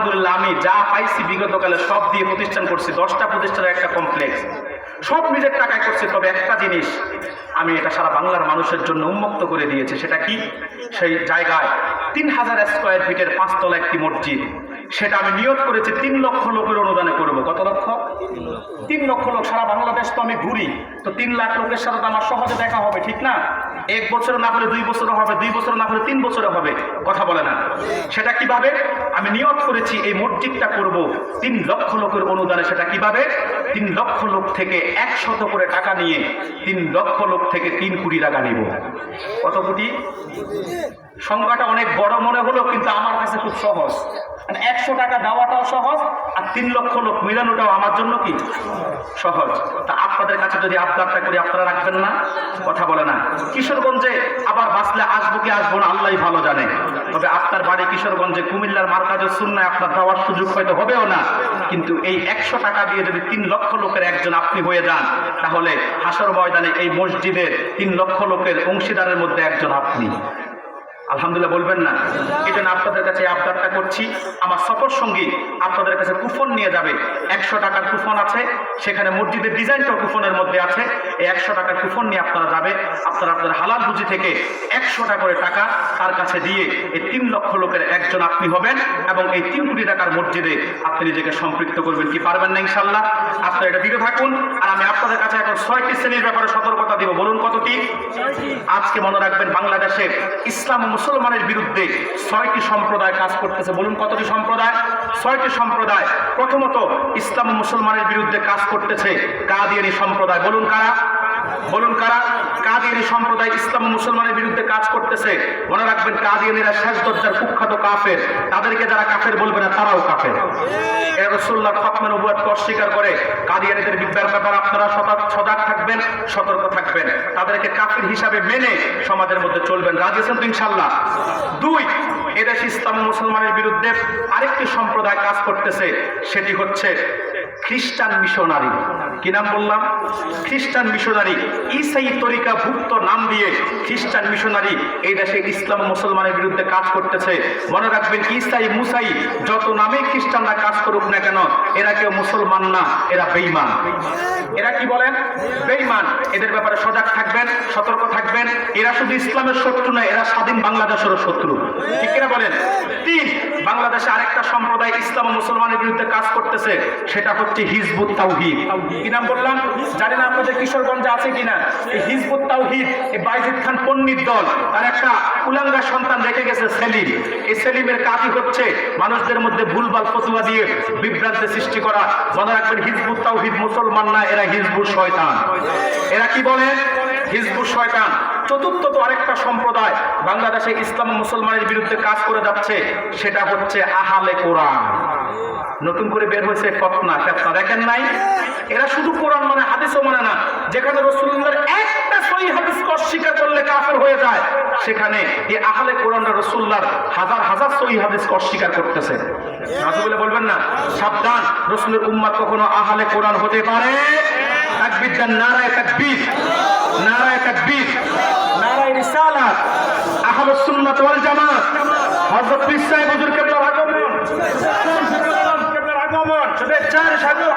আলহামদুলিল্লাহ, আমি যা পাইছি বিগতকালে সব দিয়ে প্রতিষ্ঠান করছি, দশটা প্রতিষ্ঠানের একটা কমপ্লেক্স সব নিজের টাকায় করছি, তবে একটা জিনিস আমি এটা সারা বাংলার মানুষের জন্য উন্মুক্ত করে দিয়েছি, সেটা কি? সেই জায়গায় তিন হাজার স্কোয়ার ফিটের পাঁচতলা একটি মসজিদ। সেটা আমি নিয়োগ করেছি তিন লক্ষ লোকের অনুদানে করব। কত লক্ষ? তিন লক্ষ লোক। সারা বাংলাদেশ তো আমি ঘুরি। তো তিন লাখ লোকের সাথে তো আমার সহজে দেখা হবে, ঠিক না? এক বছর না হলে দুই বছর হবে, দুই বছর না হলে তিন বছরে হবে। কথা বলে না। সেটা কীভাবে? আমি নিয়োগ করেছি এই মসজিদটা করব তিন লক্ষ লোকের অনুদানে। সেটা কীভাবে? তিন লক্ষ লোক থেকে একশত করে টাকা নিয়ে তিন লক্ষ লোক থেকে তিন কোটি টাকা নিব। কত কোটি? সংখ্যাটা অনেক বড় মনে হলো কিন্তু আমার কাছে খুব সহজ। মানে একশো টাকা দেওয়াটাও সহজ আর তিন লক্ষ লোক মিলানোটাও আমার জন্য কি? সহজ। তা আপনাদের কাছে যদি আবদারটা করি, আপনারা রাখবেন না? কথা বলে না। কিশোরগঞ্জে আবার বাঁচলে আসব কি আসব না আল্লাহ ভালো জানে। তবে আপনার বাড়ি কিশোরগঞ্জে কুমিল্লার মার্কাজের শূন্যায় আপনার দেওয়ার সুযোগ হয়তো হবেও না। কিন্তু এই একশো টাকা দিয়ে যদি তিন লক্ষ লোকের একজন আপনি হয়ে যান, তাহলে হাসর ময়দানে এই মসজিদের তিন লক্ষ লোকের অংশীদারের মধ্যে একজন আপনি। আলহামদুলিল্লাহ বলবেন না। এই জন্য আপনাদের কাছে আবদারটা করছি। আমার সফর সঙ্গী আপনাদের কাছে কুফন নিয়ে যাবে। একশো টাকার কুফন আছে। সেখানে মসজিদের ডিজাইনটাও কুফনের মধ্যে আছে। এই একশো টাকার কুফন নিয়ে আপনারা যাবে। আপনারা আপনাদের হালাল পুঁজি থেকে একশো টাকা করে টাকা তার কাছে দিয়ে এই তিন লক্ষ লোকের একজন আপনি হবেন এবং এই তিন কোটি টাকার মসজিদে আপনি নিজেকে সম্পৃক্ত করবেন কি পারবেন না ইনশাল্লাহ আপনারা এটা দিতে থাকুন। আর আমি আপনাদের কাছে এখন ছয়টি শ্রেণির ব্যাপারে সতর্কতা দিব। বলুন কতটি? আজকে মনে রাখবেন বাংলাদেশে ইসলাম মুসলমানের বিরুদ্ধে ছয়টি সম্প্রদায় কাজ করতেছে। বলুন কতটি সম্প্রদায়? ছয়টি সম্প্রদায়। প্রথমত, ইসলাম মুসলমানের বিরুদ্ধে কাজ করতেছে কাদিয়ানি সম্প্রদায়। বলুন কারা? বলুন কারা? কাদিয়ানি সম্প্রদায় ইসলাম মুসলমানের বিরুদ্ধে কাজ করতেছে। মনে রাখবেন, কাদিয়ানিরা শেষ দরজার কুখ্যাত কাফের। তাদেরকে যারা কাফের বলবে না, তারাও কাফের। রসুল্লাহ অস্বীকার করে। কাদিয়ানিদের বিদ্যার ব্যাপারে আপনারা সজাগ থাকবেন, সতর্ক থাকবেন। তাদেরকে কাফির হিসাবে মেনে সমাজের মধ্যে চলবেন। রাজি আছেন তো ইনশাল্লাহ দুই, এদেশ ইসলাম মুসলমানের বিরুদ্ধে আরেকটি সম্প্রদায় কাজ করতেছে। সেটি হচ্ছে খ্রিস্টান মিশনারি। কি নাম বললাম? খ্রিস্টান মিশনারি। ইসাই তরিকা ভুক্ত নাম দিয়ে খ্রিস্টান মিশনারি এই দেশে ইসলাম মুসলমানের বিরুদ্ধে কাজ করতেছে। মনে রাখবেন, ইসাই মুসাই যত নামে খ্রিস্টানরা কাজ করুক না কেন, এরা কেউ মুসলমান না, এরা বেইমান এরা কি বলেন? বেইমান এদের ব্যাপারে সজাগ থাকবেন, সতর্ক থাকবেন। এরা শুধু ইসলামের শত্রু নয় এরা স্বাধীন বাংলাদেশেরও শত্রু। ঠিক কিনা বলেন? তিন, বাংলাদেশে সম্প্রদায় ইসলাম ও মুসলমানের বিরুদ্ধে কাজ করতেছে, সেটা হচ্ছে হিজবুত তাওহিদ। কি নাম বললাম? জানি না আপনাদের কিশোরগঞ্জে আছে কিনা। এই হিজবুত তাওহিদ এই বাইজিদ খান পন্ডিত দল, তার একটা উলাঙ্গা সন্তান রেখে গেছে সেলিম। এই সেলিমের কাজই হচ্ছে মানুষদের মধ্যে ভুলভাল ফতুয়া দিয়ে বিভ্রান্তি সৃষ্টি করা। মনে রাখবেন, হিজবুত তাওহিদ মুসলমান না, এরা হিজবুত শয়তান। এরা কি বলেন হিজবুত শয়তান। চতুর্থ তো আরেকটা সম্প্রদায় বাংলাদেশে ইসলাম মুসলমানের বিরুদ্ধে কাজ করে যাচ্ছে, সেটা হচ্ছে আহালে কোরআন। নতুন করে বের হয়েছে ফতনা, ফেতনা দেখেন নাই? এরা শুধু কোরআন মানে হাদিসও মানে না। যেখানে রসুল্লাহর একটা সহি হাদিসকে অস্বীকার করলে কাফের হয়ে যায়, সেখানে এই আহলে কোরআন রসুল্লাহর হাজার হাজার সহি হাদিসকে অস্বীকার করতেছে। রাজু বলে বলবেন না, সাবধান, রসুলের উম্মাদ কখনো আহলে কোরআন হতে পারে তাকবীর দেন নারায় তাকবির। নারায় তাকবির। নারায় রিসালাত। আহমদ সুন্নাত ওয়াল জামাত। হযরত পীর সাহেব হুজুর